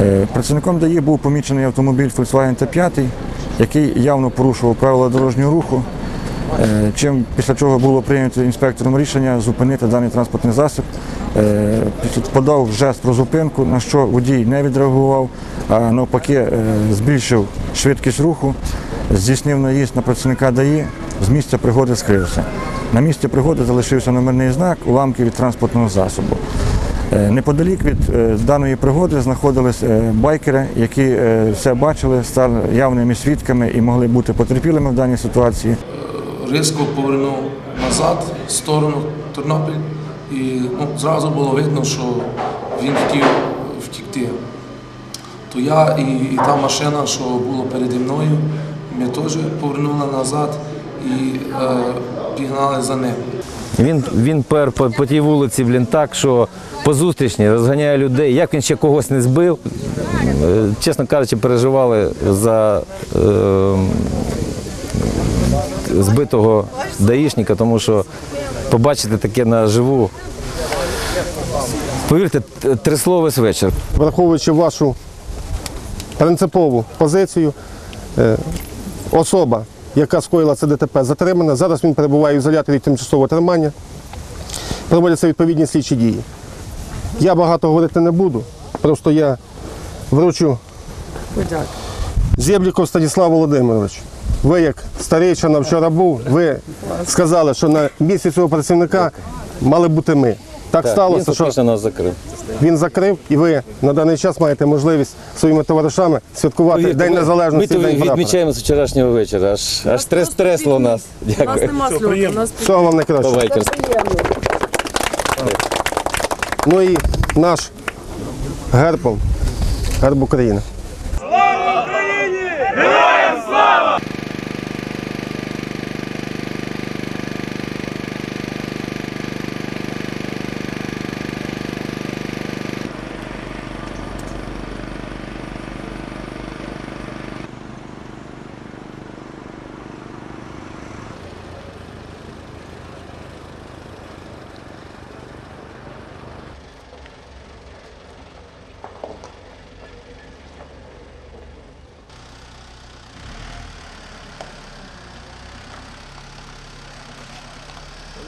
Е, Працівником ДАІ був помічений автомобіль Volkswagen T5, який явно порушував правила дорожнього руху, е, чим після чого було прийнято інспектором рішення зупинити даний транспортний засіб. Е, Подав жест про зупинку, на що водій не відреагував, а навпаки збільшив швидкість руху, здійснив наїзд на працівника ДАІ, з місця пригоди скрився. На місці пригоди залишився номерний знак, уламки від транспортного засобу. Е, Неподалік від е, даної пригоди знаходились е, байкери, які все бачили, стали явними свідками і могли бути потерпілими в даній ситуації. різко повернув назад в сторону Тернопіль, і ну, зразу було видно, що він хотів втікти. То я і, і та машина, що була переді мною, ми теж повернули назад і е, пігнали за ним. Він, він пер по, по тій вулиці, блін, так, що по зустрічні розганяє людей. Як він ще когось не збив, Е, чесно кажучи, переживали за е, збитого даїшника, тому що побачити таке наживу. Повірте, трясло весь вечір. враховуючи вашу принципову позицію, е, особа, яка скоїла це ДТП, затримана. Зараз він перебуває в ізоляторі тимчасового тримання. Проводяться відповідні слідчі дії. Я багато говорити не буду, просто я вручу Зєбліков Станіслав Володимирович. Ви, як старейшина вчора був, ви сказали, що на місці цього працівника мали бути ми. Так Він сталося, що фактично нас закрив. він закрив, і ви на даний час маєте можливість своїми товаришами святкувати День Ми Незалежності. то День відмічаємо з вчорашнього вечора. Аж, аж трес тресло нас. У нас Дякую. нема нас Всього вам найкраще. Ну і наш гербом, герб України.